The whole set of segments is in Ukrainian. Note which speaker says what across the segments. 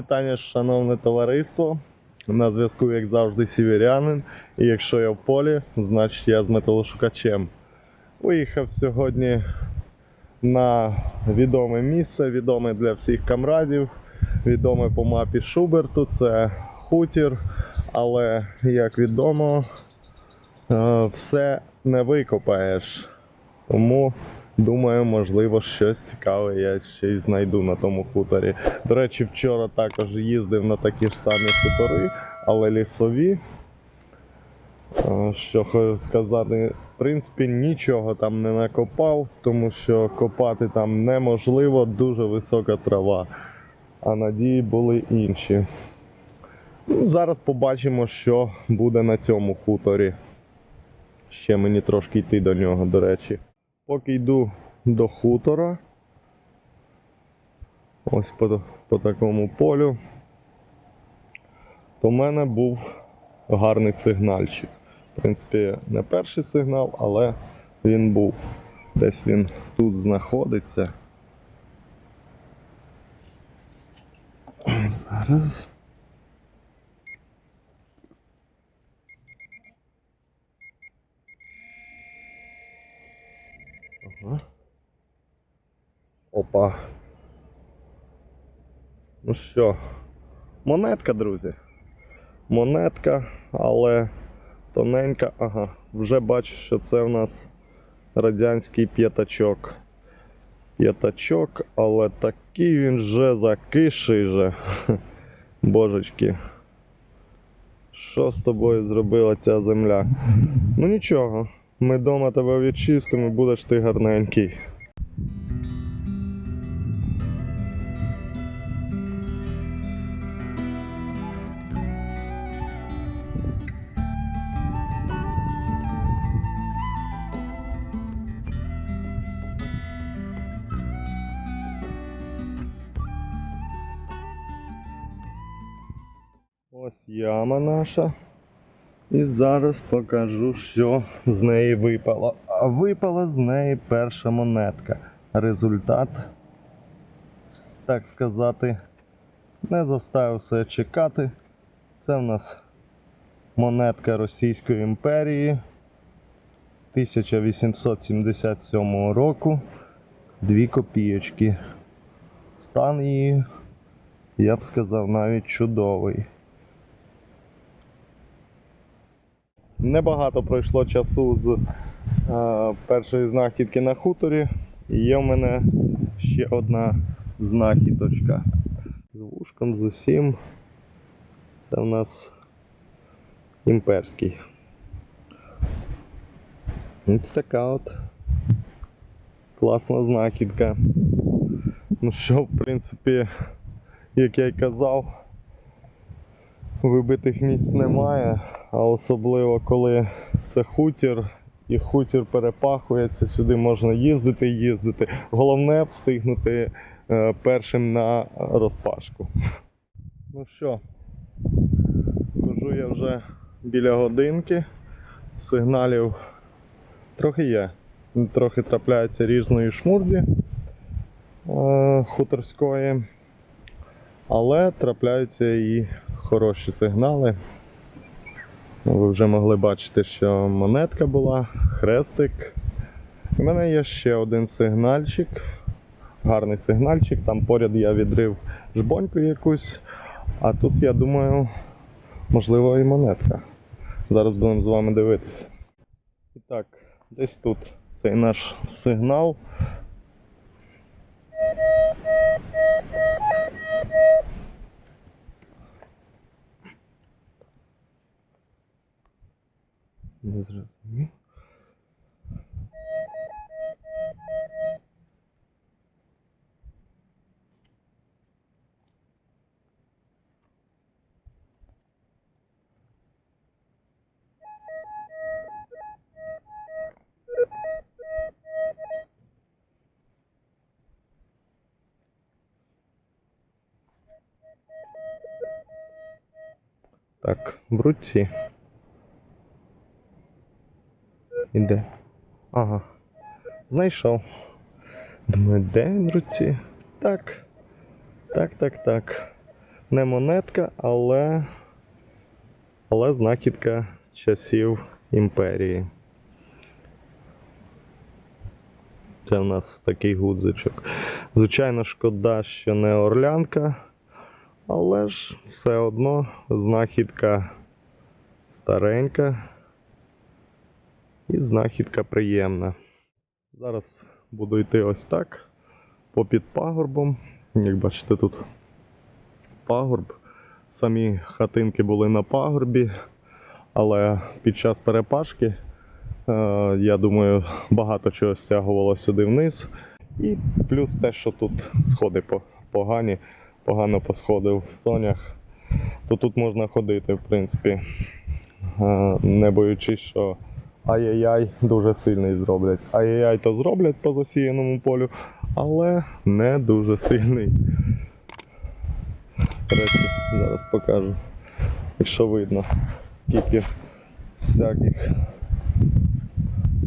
Speaker 1: Вітання, шановне товариство. На зв'язку, як завжди, сіверянин. І якщо я в полі, значить я з металошукачем. Виїхав сьогодні на відоме місце, відоме для всіх камрадів, відоме по мапі Шуберту. Це хутір. Але, як відомо, е, все не викопаєш. Тому думаю, можливо, щось цікаве я ще й знайду на тому хуторі. До речі, вчора також їздив на такі ж самі хутори, але лісові. Що хочу сказати, в принципі, нічого там не накопав, тому що копати там неможливо, дуже висока трава. А надії були інші. Ну, зараз побачимо, що буде на цьому хуторі. Ще мені трошки йти до нього, до речі. Поки йду до хутора, ось по, по такому полю, то в мене був гарний сигнальчик. В принципі, не перший сигнал, але він був. Десь він тут знаходиться. Зараз. Опа. Ну що, монетка, друзі. Монетка, але тоненька. Ага, вже бачу, що це в нас радянський п'ятачок. П'ятачок, але такий він вже закиший же. Божечки. Що з тобою зробила ця земля? Ну нічого, ми вдома тебе відчистимо, будеш ти гарненький. Яма наша. І зараз покажу, що з неї випало. А випала з неї перша монетка. Результат, так сказати, не заставив себе чекати. Це в нас монетка Російської імперії 1877 року. Дві копійочки. Стан її, я б сказав, навіть чудовий. Небагато пройшло часу з е, першої знахідки на хуторі. І є в мене ще одна знахідочка. З вушком, з усім. Це в нас імперський. Ось така от класна знахідка. Ну що, в принципі, як я й казав, вибитих місць немає, а особливо коли це хутір і хутір перепахується, сюди можна їздити і їздити. Головне встигнути е, першим на розпашку. Ну що, хожу я вже біля годинки, сигналів трохи є. Трохи трапляється різної шмурді е, хуторської. Але трапляються і хороші сигнали. Ну, Ви вже могли бачити, що монетка була, хрестик. У мене є ще один сигнальчик. Гарний сигнальчик. Там поряд я відрив жбоньку якусь. А тут, я думаю, можливо і монетка. Зараз будемо з вами дивитися. І так, десь тут цей наш сигнал. Не зрозумів. Так, в руці. Іде. Ага. Знайшов. Думаю, де він руці? Так. Так, так, так. Не монетка, але, але знахідка часів імперії. Це в нас такий гудзичок. Звичайно, шкода, що не орлянка, але ж все одно знахідка старенька і знахідка приємна. Зараз буду йти ось так, попід пагорбом. Як бачите, тут пагорб. Самі хатинки були на пагорбі, але під час перепашки, е, я думаю, багато чого стягувало сюди вниз. І плюс те, що тут сходи погані, погано посходив в сонях, то тут можна ходити, в принципі, е, не боючись, що ай-яй-яй дуже сильний зроблять. Ай-яй-яй то зроблять по засіяному полю, але не дуже сильний. Речі, зараз покажу, якщо видно, скільки всяких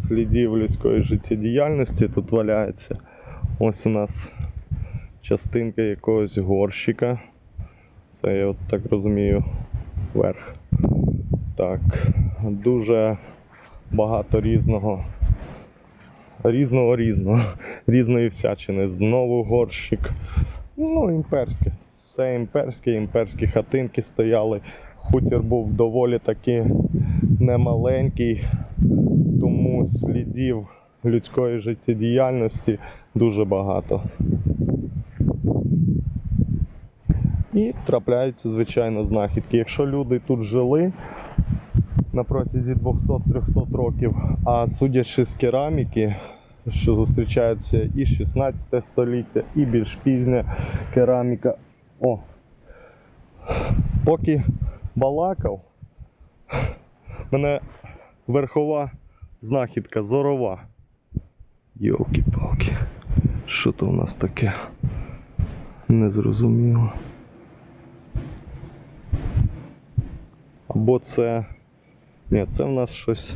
Speaker 1: слідів людської життєдіяльності тут валяється. Ось у нас частинка якогось горщика. Це я от так розумію, верх. Так, дуже багато різного. Різного різного, різної всячини. Знову горщик. Ну, імперське. Все імперське, імперські хатинки стояли. Хутір був доволі таки немаленький, тому слідів людської життєдіяльності дуже багато. І трапляються, звичайно, знахідки. Якщо люди тут жили на протязі 200-300 років, а судячи з кераміки, що зустрічаються і 16 століття, і більш пізня кераміка. О! Поки балакав, мене верхова знахідка зорова. Йолки-палки. Що то у нас таке? Незрозуміло. Або це. Ні, це в нас щось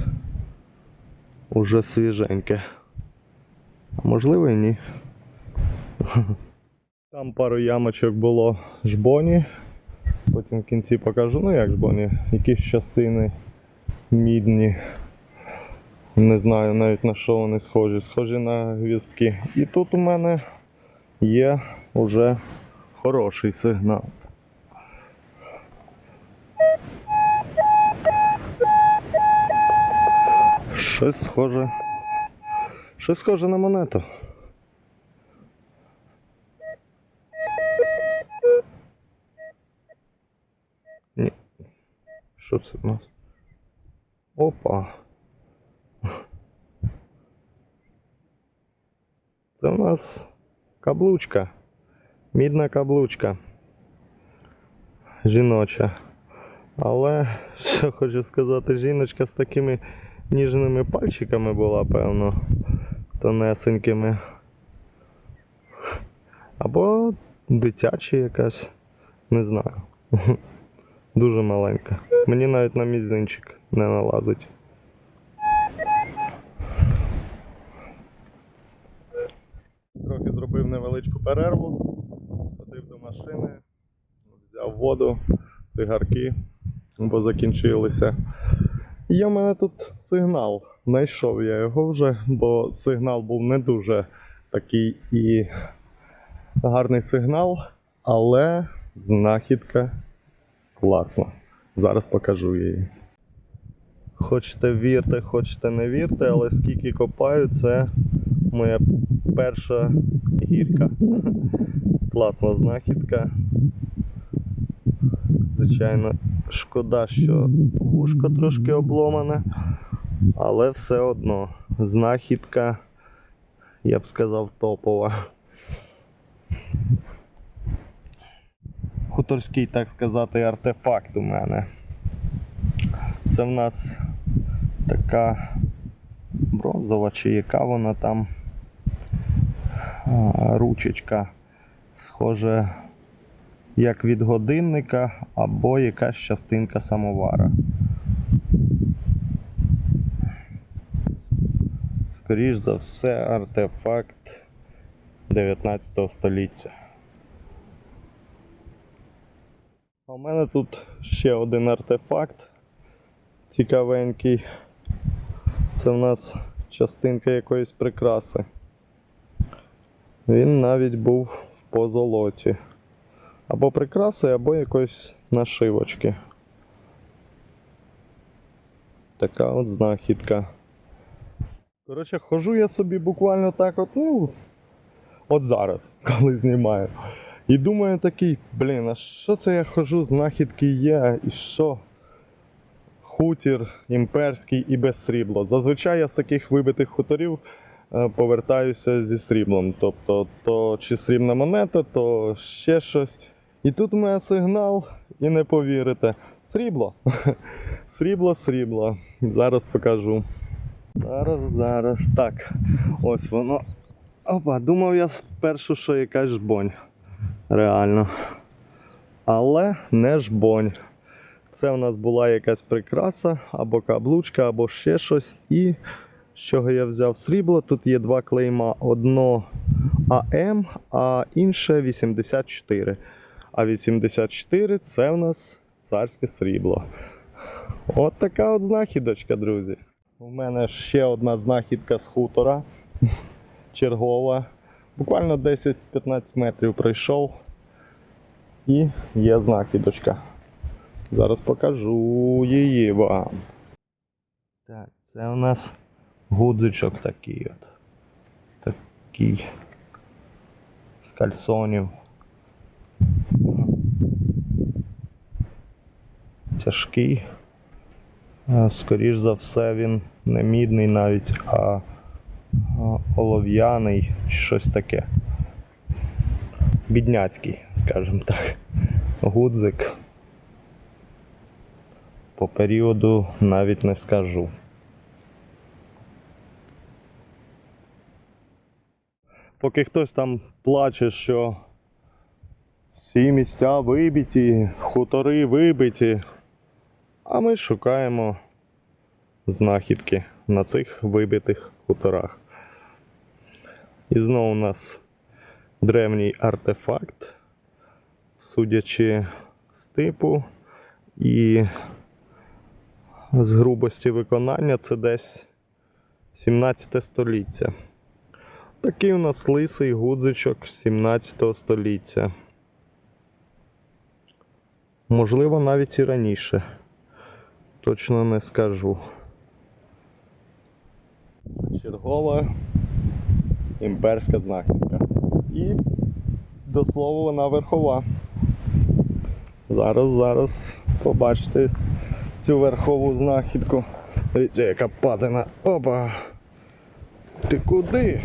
Speaker 1: уже свіженьке. Можливо ні. Там пару ямочок було жбоні. Потім в кінці покажу, ну як жбоні, якісь частини мідні. Не знаю навіть на що вони схожі. Схожі на гвіздки. І тут у мене є уже хороший сигнал. Щось схоже. Щось схоже на монету. Ні. Що це у нас? Опа. Це у нас каблучка. Мідна каблучка. Жіноча. Але що хочу сказати, жіночка з такими ніжними пальчиками була, певно, тонесенькими. Або дитяча якась, не знаю. Дуже маленька. Мені навіть на мізинчик не налазить. Трохи зробив невеличку перерву, ходив до машини, взяв воду, цигарки, бо закінчилися. Є в мене тут сигнал. Знайшов я його вже, бо сигнал був не дуже такий і гарний сигнал, але знахідка класна. Зараз покажу її. Хочете вірте, хочете не вірте, але скільки копаю, це моя перша гірка. Класна знахідка. Звичайно, шкода, що вушко трошки обломане, але все одно знахідка, я б сказав, топова. Хуторський, так сказати, артефакт у мене. Це в нас така бронзова чи яка вона там ручечка. Схоже, як від годинника або якась частинка самовара. Скоріш за все, артефакт 19 століття. А у мене тут ще один артефакт цікавенький. Це в нас частинка якоїсь прикраси. Він навіть був в позолоті. Або прикраси, або якоїсь нашивочки. Така от знахідка. Коротше, хожу я собі буквально так от, ну, от зараз, коли знімаю. І думаю такий, блін, а що це я хожу, знахідки є, і що? Хутір імперський і без срібла. Зазвичай я з таких вибитих хуторів е, повертаюся зі сріблом. Тобто, то чи срібна монета, то ще щось. І тут у мене сигнал, і не повірите. Срібло. Срібло, срібло. Зараз покажу. Зараз, зараз. Так. Ось воно. Опа, думав я спершу, що якась жбонь. Реально. Але не жбонь. Це у нас була якась прикраса, або каблучка, або ще щось. І з чого я взяв срібло, тут є два клейма: одно АМ, а інше 84. А 84 це у нас царське срібло. От така от знахідочка, друзі. У мене ще одна знахідка з хутора. Чергова. Буквально 10-15 метрів пройшов. І є знахідочка. Зараз покажу її вам. Так, це у нас гудзичок такий от. Такий. З кальсонів. Тяжкий. Е, Скоріш за все, він не мідний навіть, а олов'яний, чи щось таке. Бідняцький, скажімо так. Гудзик. По періоду навіть не скажу. Поки хтось там плаче, що всі місця вибиті, хутори вибиті, а ми шукаємо знахідки на цих вибитих хуторах. І знову у нас древній артефакт, судячи з типу і з грубості виконання, це десь 17 століття. Такий у нас лисий гудзичок 17 століття. Можливо, навіть і раніше. Точно не скажу. Чергова імперська знахідка. І до слова вона верхова. Зараз, зараз побачите цю верхову знахідку. Дивіться, яка падина. Опа! Ти куди?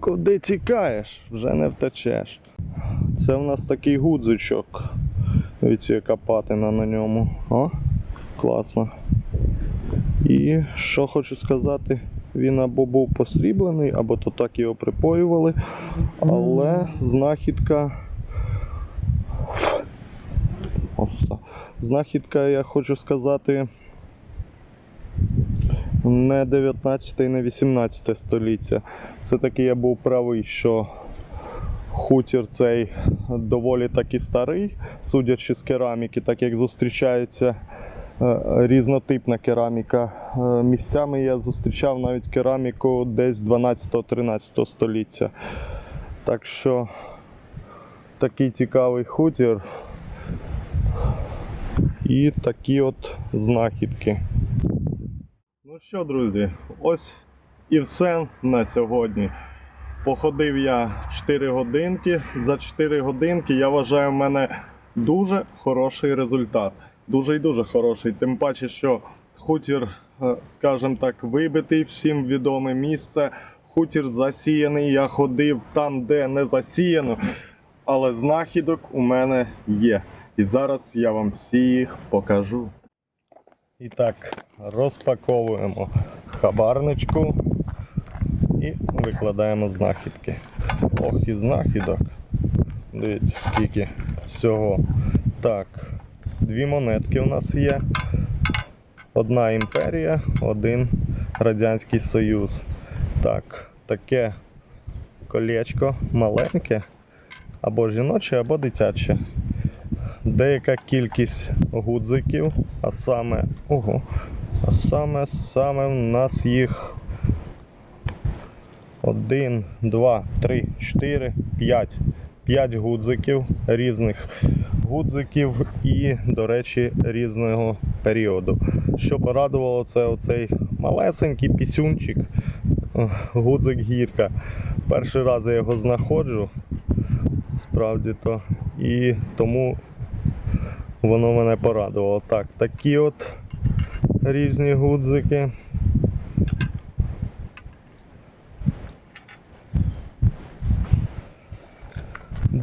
Speaker 1: Куди тікаєш? Вже не втечеш. Це в нас такий гудзичок. Дивіться, яка патина на ньому. О, класно. І що хочу сказати, він або був посріблений, або то так його припоювали. Але знахідка. Ось. Знахідка, я хочу сказати, не 19 і не 18 століття. Все-таки я був правий, що хутір цей доволі таки старий, судячи з кераміки, так як зустрічається е, різнотипна кераміка. Е, Місцями я зустрічав навіть кераміку десь 12-13 століття. Так що такий цікавий хутір і такі от знахідки. Ну що, друзі, ось і все на сьогодні. Походив я 4 годинки. За 4 годинки я вважаю, в мене дуже хороший результат. Дуже і дуже хороший. Тим паче, що хутір, е, скажімо так, вибитий, всім відоме місце. Хутір засіяний. Я ходив там, де не засіяно. Але знахідок у мене є. І зараз я вам всі їх покажу. І так, розпаковуємо хабарничку викладаємо знахідки. Ох, і знахідок. Дивіться, скільки всього. Так, дві монетки у нас є. Одна імперія, один Радянський Союз. Так, таке колечко маленьке, або жіноче, або дитяче. деяка кількість гудзиків, а саме, ого, а саме, саме в нас їх 1, 2, 3, 4, 5. 5 гудзиків різних гудзиків і, до речі, різного періоду. Що порадувало, це оцей малесенький пісюнчик, гудзик гірка. Перший раз я його знаходжу, справді то, і тому воно мене порадувало. Так, такі от різні гудзики.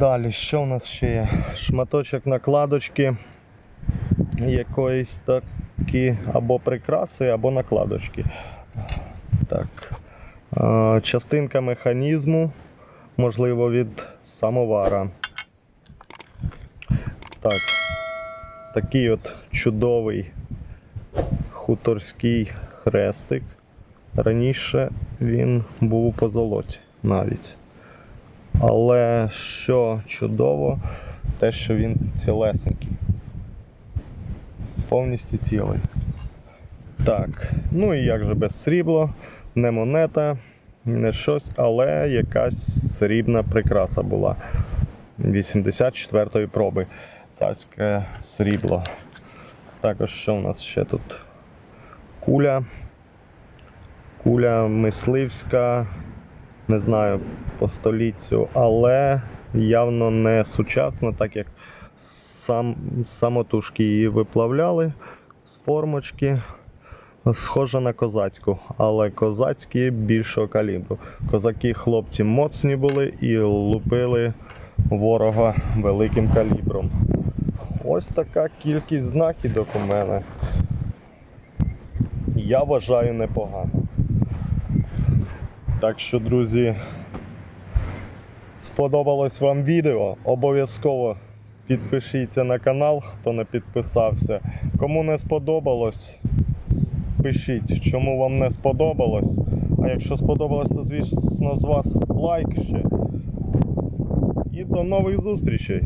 Speaker 1: Далі, що в нас ще є? Шматочок накладочки якоїсь такі або прикраси, або накладочки. Так. Частинка механізму, можливо, від самовара. Так. Такий от чудовий хуторський хрестик. Раніше він був у позолоті навіть. Але що чудово, те, що він цілесенький. Повністю цілий. Так, ну і як же без срібла, не монета, не щось, але якась срібна прикраса була. 84-ї проби. Царське срібло. Також що у нас ще тут? Куля. Куля мисливська, не знаю по століттю, але явно не сучасна, так як сам, самотужки її виплавляли з формочки. Схожа на козацьку, але козацькі більшого калібру. Козаки хлопці моцні були і лупили ворога великим калібром. Ось така кількість знахідок у мене. Я вважаю непогано. Так що, друзі, сподобалось вам відео, обов'язково підпишіться на канал, хто не підписався. Кому не сподобалось, пишіть, чому вам не сподобалось. А якщо сподобалось, то звісно з вас лайк ще. І до нових зустрічей!